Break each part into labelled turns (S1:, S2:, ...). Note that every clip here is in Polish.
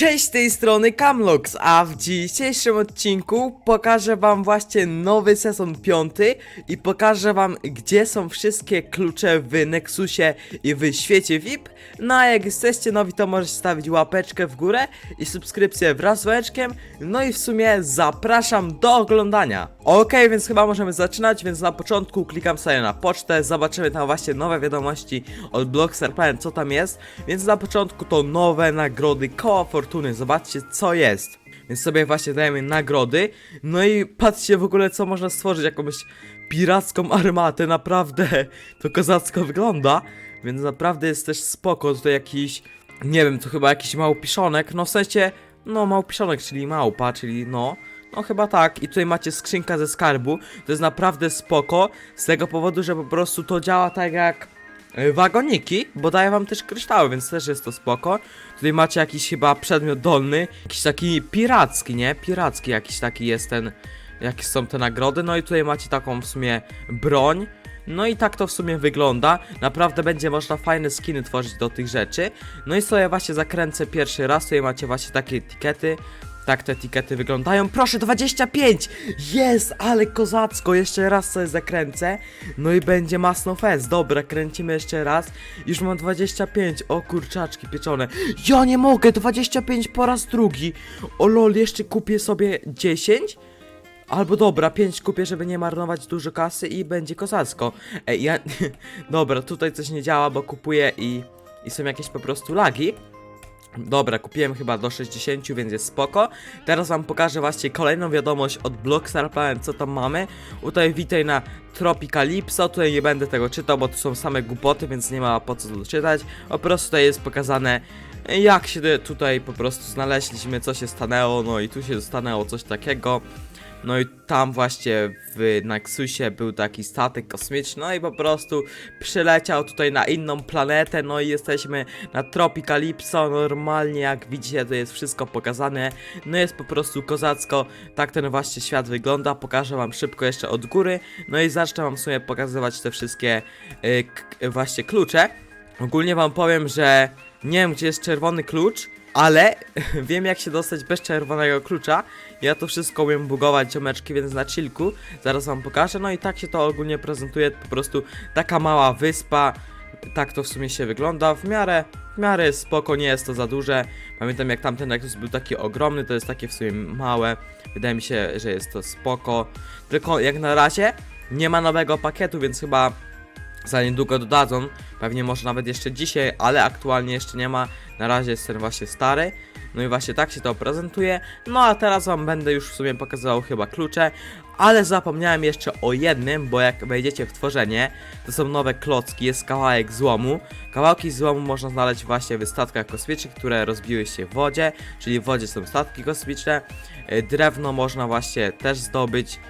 S1: Cześć z tej strony Camlox, a w dzisiejszym odcinku pokażę wam właśnie nowy sezon piąty i pokażę wam gdzie są wszystkie klucze w Nexusie i w świecie VIP. No a jak jesteście nowi to możecie stawić łapeczkę w górę i subskrypcję wraz z łeczkiem. No i w sumie zapraszam do oglądania. Okej, więc chyba możemy zaczynać, więc na początku klikam sobie na pocztę, zobaczymy tam właśnie nowe wiadomości od Blockstar Planet, co tam jest. Więc na początku to nowe nagrody koła fortuny, zobaczcie co jest. Więc sobie właśnie dajemy nagrody, no i patrzcie w ogóle co można stworzyć, jakąś piracką armatę, naprawdę to kozacko wygląda. Więc naprawdę jest też spoko, tutaj jakiś, nie wiem, to chyba jakiś małpiszonek, no w sensie, no małpiszonek, czyli małpa, czyli no, no chyba tak. I tutaj macie skrzynka ze skarbu. To jest naprawdę spoko. Z tego powodu, że po prostu to działa tak jak wagoniki, bo daje wam też kryształy, więc też jest to spoko. Tutaj macie jakiś chyba przedmiot dolny, jakiś taki piracki, nie? Piracki jakiś taki jest ten, jakie są te nagrody. No i tutaj macie taką w sumie broń. No i tak to w sumie wygląda. Naprawdę będzie można fajne skiny tworzyć do tych rzeczy. No i sobie właśnie zakręcę pierwszy raz. Tutaj macie właśnie takie etykiety. Tak te etykiety wyglądają. Proszę, 25! Jest, ale kozacko. Jeszcze raz sobie zakręcę. No i będzie Masno Fest. Dobra, kręcimy jeszcze raz. Już mam 25. O kurczaczki pieczone. Ja nie mogę, 25 po raz drugi. O lol, jeszcze kupię sobie 10. Albo dobra, 5 kupię, żeby nie marnować dużo kasy i będzie kozacko. Ej, ja... dobra, tutaj coś nie działa, bo kupuję i... I są jakieś po prostu lagi. Dobra, kupiłem chyba do 60, więc jest spoko. Teraz wam pokażę właśnie kolejną wiadomość od Blockstar co tam mamy. Tutaj witaj na Tropicalipso, tutaj nie będę tego czytał, bo tu są same głupoty, więc nie ma po co to czytać. Po prostu tutaj jest pokazane, jak się tutaj po prostu znaleźliśmy, co się stanęło, no i tu się stanęło coś takiego. No i tam właśnie w Nexusie był taki statek kosmiczny, no i po prostu przyleciał tutaj na inną planetę, no i jesteśmy na Tropicalipso, normalnie jak widzicie to jest wszystko pokazane, no jest po prostu kozacko, tak ten właśnie świat wygląda, pokażę wam szybko jeszcze od góry, no i zacznę wam w sumie pokazywać te wszystkie y, k- właśnie klucze. Ogólnie wam powiem, że nie wiem gdzie jest czerwony klucz, ale wiem jak się dostać bez czerwonego klucza. Ja to wszystko umiem bugować ciomeczki, więc na chillku zaraz wam pokażę. No i tak się to ogólnie prezentuje, po prostu taka mała wyspa. Tak to w sumie się wygląda, w miarę, w miarę spoko, nie jest to za duże. Pamiętam jak tamten Nexus był taki ogromny, to jest takie w sumie małe. Wydaje mi się, że jest to spoko. Tylko jak na razie nie ma nowego pakietu, więc chyba za niedługo dodadzą. Pewnie może nawet jeszcze dzisiaj, ale aktualnie jeszcze nie ma. Na razie jest ten właśnie stary. No i właśnie tak się to prezentuje. No a teraz wam będę już w sumie pokazywał chyba klucze. Ale zapomniałem jeszcze o jednym, bo jak wejdziecie w tworzenie, to są nowe klocki, jest kawałek złomu. Kawałki złomu można znaleźć właśnie w statkach kosmicznych, które rozbiły się w wodzie, czyli w wodzie są statki kosmiczne. Y, Drewno można właśnie też zdobyć.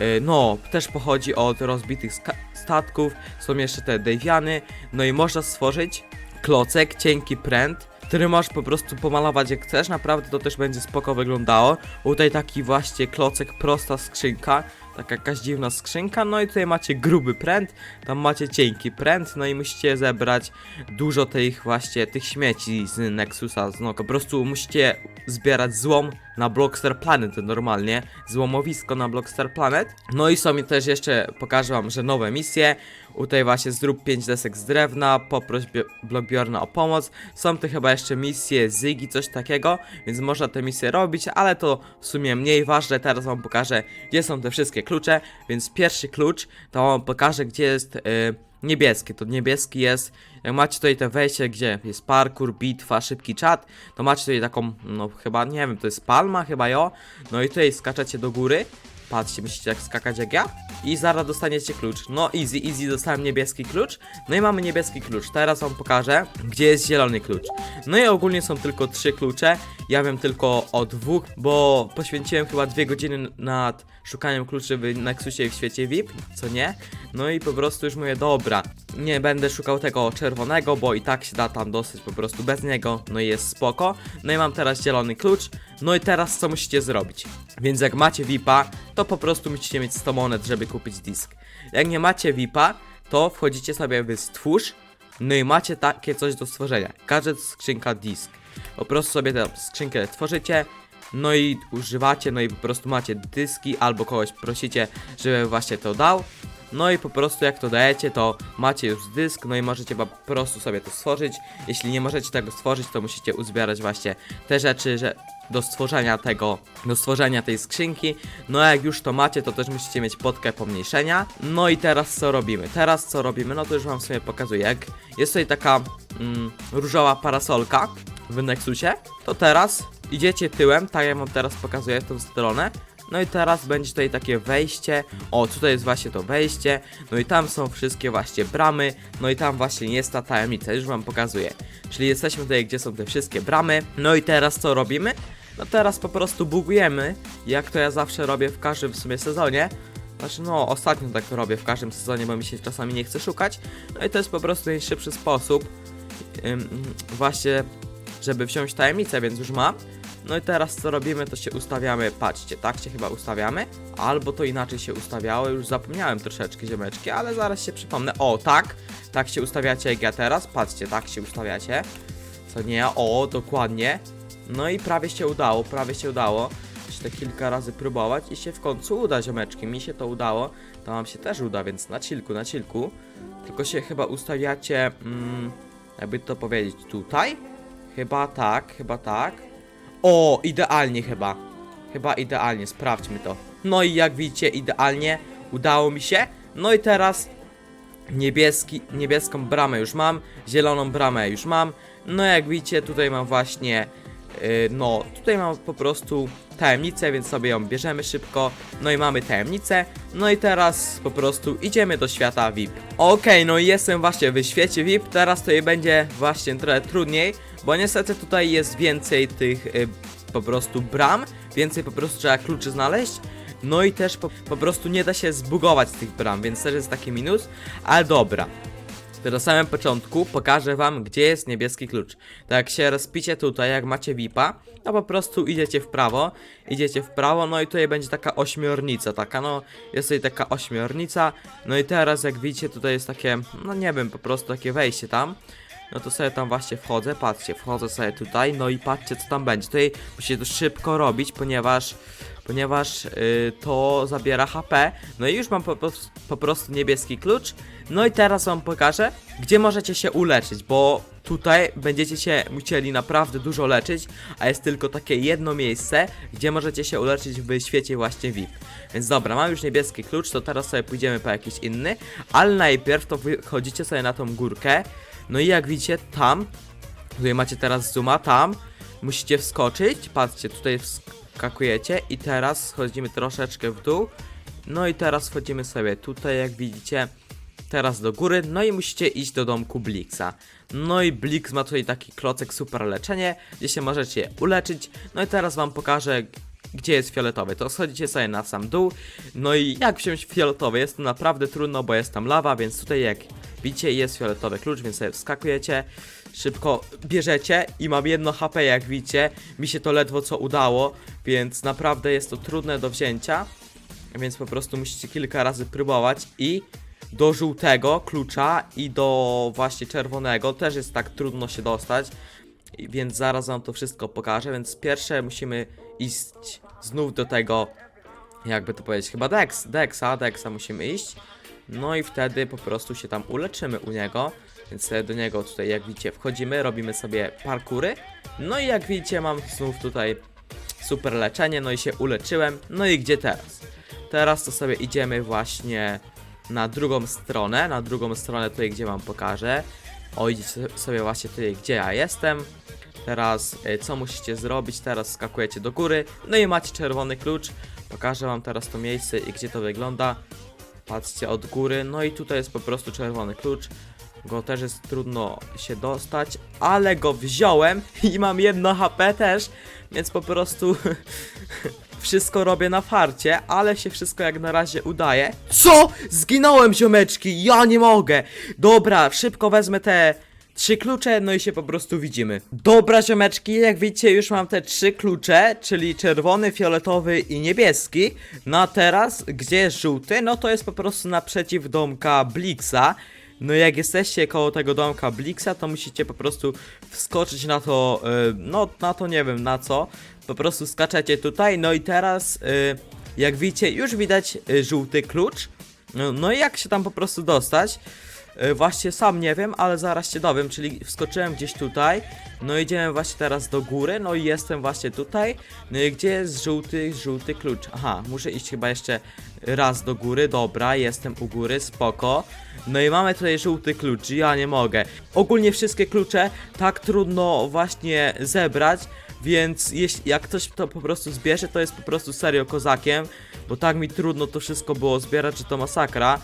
S1: Y, No, też pochodzi od rozbitych statków, są jeszcze te Daviany, no i można stworzyć klocek, cienki pręt, który możesz po prostu pomalować jak chcesz, naprawdę to też będzie spoko wyglądało. Tutaj taki właśnie klocek, prosta skrzynka, taka jakaś dziwna skrzynka, no i tutaj macie gruby pręt, tam macie cienki pręt, no i musicie zebrać dużo tych właśnie, tych śmieci z Nexusa, no po prostu musicie zbierać złom na Blockstar Planet normalnie, złomowisko na Blockstar Planet. No i są też jeszcze, pokażę wam, że nowe misje. Tutaj właśnie zrób 5 desek z drewna, poproś Blockbiorna o pomoc. Są tu chyba jeszcze misje Zygi, coś takiego, więc można te misje robić, ale to w sumie mniej ważne. Teraz wam pokażę, gdzie są te wszystkie klucze, więc pierwszy klucz to wam pokażę, gdzie jest... Yy, niebieski. To niebieski jest, jak macie tutaj te wejście, gdzie jest parkour, bitwa, szybki czat, to macie tutaj taką, no chyba, nie wiem, to jest palma, chyba jo. No i tutaj skaczecie do góry. Patrzcie, musicie jak skakać jak ja. I zaraz dostaniecie klucz. No easy, easy, dostałem niebieski klucz. No i mamy niebieski klucz. Teraz wam pokażę, gdzie jest zielony klucz. No i ogólnie są tylko trzy klucze. Ja wiem tylko o dwóch, bo poświęciłem chyba dwie godziny nad szukaniem kluczy w Nexusie i w świecie VIP, co nie? No i po prostu już mówię, dobra, nie będę szukał tego czerwonego, bo i tak się da tam dostać po prostu bez niego, no i jest spoko. No i mam teraz zielony klucz, no i teraz co musicie zrobić? Więc jak macie VIPa, to po prostu musicie mieć 100 monet, żeby kupić disk. Jak nie macie VIPa, to wchodzicie sobie w stwórz, no i macie takie coś do stworzenia. Gadżet, skrzynka, disk. Po prostu sobie tę skrzynkę tworzycie, no i używacie, no i po prostu macie dyski, albo kogoś prosicie, żeby właśnie to dał. No i po prostu jak to dajecie, to macie już dysk, no i możecie po prostu sobie to stworzyć. Jeśli nie możecie tego stworzyć, to musicie uzbierać właśnie te rzeczy, że do stworzenia tego, do stworzenia tej skrzynki. No a jak już to macie, to też musicie mieć podkę pomniejszenia. No i teraz co robimy? Teraz co robimy? No to już wam w sumie pokazuję. Jak jest tutaj taka mm, różowa parasolka w Nexusie, to teraz idziecie tyłem, tak jak wam teraz pokazuję w tą stronę. No i teraz będzie tutaj takie wejście. O, tutaj jest właśnie to wejście. No i tam są wszystkie właśnie bramy. No i tam właśnie jest ta tajemnica, już wam pokazuję. Czyli jesteśmy tutaj, gdzie są te wszystkie bramy. No i teraz co robimy? No teraz po prostu bugujemy, jak to ja zawsze robię w każdym w sumie sezonie. Znaczy, no, ostatnio tak robię w każdym sezonie, bo mi się czasami nie chce szukać. No i to jest po prostu najszybszy sposób, ym, właśnie, żeby wziąć tajemnicę, więc już mam. No i teraz co robimy, to się ustawiamy, patrzcie, tak się chyba ustawiamy, albo to inaczej się ustawiało, już zapomniałem troszeczkę ziomeczki, ale zaraz się przypomnę. O, tak, tak się ustawiacie jak ja teraz, patrzcie, tak się ustawiacie, co nie, o, dokładnie. No i prawie się udało, prawie się udało. Jeszcze kilka razy próbować i się w końcu uda, ziomeczki. Mi się to udało, to wam się też uda, więc na chillku, na chillku. Tylko się chyba ustawiacie, mm, jakby to powiedzieć, tutaj? Chyba tak, chyba tak. O, idealnie chyba. Chyba idealnie, sprawdźmy to. No i jak widzicie, idealnie udało mi się. No i teraz niebieski, niebieską bramę już mam, zieloną bramę już mam. No jak widzicie, tutaj mam właśnie, no tutaj mam po prostu tajemnicę, więc sobie ją bierzemy szybko. No i mamy tajemnicę. No i teraz po prostu idziemy do świata VIP. Okej, no i jestem właśnie w świecie VIP. Teraz to je będzie właśnie trochę trudniej, bo niestety tutaj jest więcej tych y, po prostu bram, więcej po prostu trzeba kluczy znaleźć. No i też po, po prostu nie da się zbugować tych bram, więc też jest taki minus, ale dobra. To na samym początku pokażę wam, gdzie jest niebieski klucz. Tak jak się rozpicie tutaj, jak macie VIPa, no po prostu idziecie w prawo, idziecie w prawo, no i tutaj będzie taka ośmiornica, taka no, jest tutaj taka ośmiornica, no i teraz jak widzicie tutaj jest takie, no nie wiem, po prostu takie wejście tam. No to sobie tam właśnie wchodzę, patrzcie, wchodzę sobie tutaj, no i patrzcie co tam będzie. Tutaj musicie to szybko robić, ponieważ ponieważ y, to zabiera HP. No i już mam po, po, po prostu niebieski klucz. No i teraz wam pokażę, gdzie możecie się uleczyć, bo tutaj będziecie się musieli naprawdę dużo leczyć, a jest tylko takie jedno miejsce, gdzie możecie się uleczyć w świecie właśnie VIP. Więc dobra, mam już niebieski klucz, to teraz sobie pójdziemy po jakiś inny, ale najpierw to wychodzicie sobie na tą górkę. No i jak widzicie, tam, tutaj macie teraz zooma, tam musicie wskoczyć, patrzcie, tutaj wskakujecie i teraz schodzimy troszeczkę w dół, no i teraz wchodzimy sobie tutaj, jak widzicie, teraz do góry, no i musicie iść do domku Blixa. No i Blix ma tutaj taki klocek super leczenie, gdzie się możecie uleczyć, no i teraz wam pokażę, gdzie jest fioletowy, to schodzicie sobie na sam dół, no i jak wziąć fioletowy, jest to naprawdę trudno, bo jest tam lawa, więc tutaj jak widzicie jest fioletowy klucz, więc sobie wskakujecie, szybko bierzecie i mam jedno HP jak widzicie, mi się to ledwo co udało, więc naprawdę jest to trudne do wzięcia, więc po prostu musicie kilka razy próbować i do żółtego klucza i do właśnie czerwonego też jest tak trudno się dostać, więc zaraz wam to wszystko pokażę, więc pierwsze musimy iść znów do tego, jakby to powiedzieć, chyba Dex, Dexa, Dexa musimy iść, no i wtedy po prostu się tam uleczymy u niego, więc sobie do niego tutaj jak widzicie wchodzimy, robimy sobie parkury, no i jak widzicie mam znów tutaj super leczenie, no i się uleczyłem, no i gdzie teraz? Teraz to sobie idziemy właśnie na drugą stronę, na drugą stronę tutaj, gdzie wam pokażę. O, idziecie sobie właśnie tutaj, gdzie ja jestem. Teraz, y, co musicie zrobić? Teraz skakujecie do góry, no i macie czerwony klucz. Pokażę wam teraz to miejsce i gdzie to wygląda. Patrzcie od góry, no i tutaj jest po prostu czerwony klucz. Go też jest trudno się dostać, ale go wziąłem i mam jedno HP też, więc po prostu wszystko robię na farcie, ale się wszystko jak na razie udaje. Co? Zginąłem ziomeczki, ja nie mogę. Dobra, szybko wezmę te trzy klucze, no i się po prostu widzimy. Dobra ziomeczki, jak widzicie już mam te trzy klucze, czyli czerwony, fioletowy i niebieski. No a teraz, gdzie jest żółty? No to jest po prostu naprzeciw domka Blixa. No jak jesteście koło tego domka Blixa, to musicie po prostu wskoczyć na to, y, no na to nie wiem na co. Po prostu skaczecie tutaj, no i teraz y, jak widzicie już widać y, żółty klucz. No, no i jak się tam po prostu dostać? Y, Właśnie sam nie wiem, ale zaraz się dowiem, czyli wskoczyłem gdzieś tutaj, no idziemy właśnie teraz do góry, no i jestem właśnie tutaj, no i gdzie jest żółty, żółty klucz? Aha, muszę iść chyba jeszcze raz do góry, dobra, jestem u góry, spoko. No i mamy tutaj żółty klucz, ja nie mogę. Ogólnie wszystkie klucze tak trudno właśnie zebrać, więc jeśli, jak ktoś to po prostu zbierze, to jest po prostu serio kozakiem, bo tak mi trudno to wszystko było zbierać, że to masakra.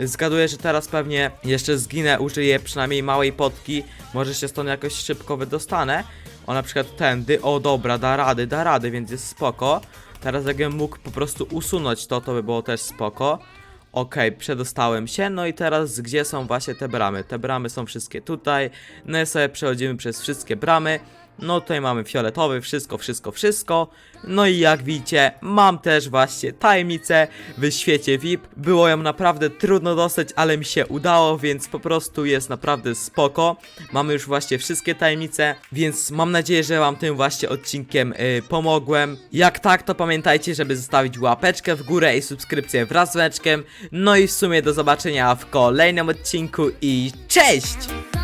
S1: Zgaduję, że teraz pewnie jeszcze zginę, użyję przynajmniej małej potki, może się stąd jakoś szybko wydostanę. O na przykład tędy, o dobra, da rady, da rady, więc jest spoko. Teraz jakbym mógł po prostu usunąć to, to by było też spoko. Okej, przedostałem się, no i teraz gdzie są właśnie te bramy? Te bramy są wszystkie tutaj, no i sobie przechodzimy przez wszystkie bramy. No tutaj mamy fioletowy, wszystko, wszystko, wszystko. No i jak widzicie, mam też właśnie tajemnicę w świecie VIP. Było ją naprawdę trudno dostać, ale mi się udało, więc po prostu jest naprawdę spoko. Mamy już właśnie wszystkie tajemnice, więc mam nadzieję, że wam tym właśnie odcinkiem y, pomogłem. Jak tak, to pamiętajcie, żeby zostawić łapeczkę w górę i subskrypcję wraz z dzwoneczkiem. No i w sumie do zobaczenia w kolejnym odcinku i cześć!